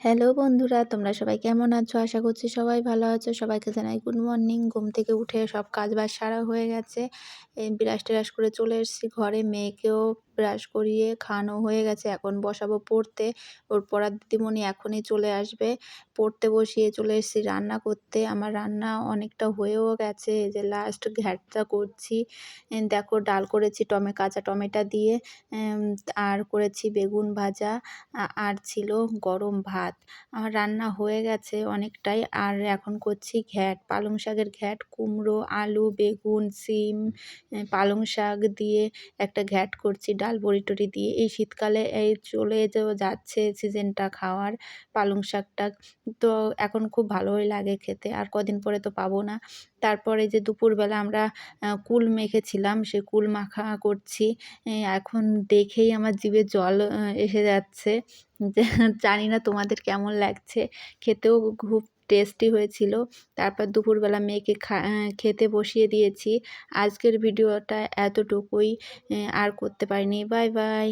Hello বন্ধুরা, তোমরা সবাই কেমন আছো? আশা করছি সবাই ভালো আছো। সবাইকে জানাই গুড মর্নিং ঘুম থেকে উঠে সব কাজ বাজ সারা হয়ে গেছে। ব্রাশ ট্রাশ করে চলে এসেছি ঘরে। মেয়েকেও ব্রাশ করিয়ে খাওয়ানো হয়ে গেছে। এখন বসাবো পড়তে। ওর পড়ার দিদিমণি এখনই চলে আসবে। পড়তে বসিয়ে চলে এসেছি রান্না করতে। আমার রান্না অনেকটা হয়েও গেছে। যে লাস্ট ঘ্যাটটা করছি। দেখো ডাল করেছি টমে, কাঁচা টমেটো দিয়ে। আর করেছি বেগুন ভাজা। আর ছিল গরম ভাত। আমার রান্না হয়ে গেছে অনেকটাই। আর এখন করছি ঘ্যাট। পালং শাকের ঘ্যাট, কুমড়ো, আলু, বেগুন, সিম পালং শাক দিয়ে একটা ঘ্যাট করছি। ডাল বড়ি টড়ি দিয়ে এই শীতকালে এই চলে যে যাচ্ছে সিজনটা খাওয়ার পালং শাকটা। তো এখন খুব ভালোই লাগে খেতে, আর কদিন পরে তো পাবো না। তারপরে যে দুপুরবেলা আমরা কুল মেখেছিলাম, সে কুল মাখা করছি। এখন দেখেই আমার জিভে জল এসে যাচ্ছে। জানি না তোমাদের কেমন লাগছে। খেতেও খুব টেস্টি হয়েছিল। তারপর দুপুরবেলা মেয়েকে খেতে বসিয়ে দিয়েছি। আজকের ভিডিওটা এতটুকুই আর করতে পারিনি। Bye bye.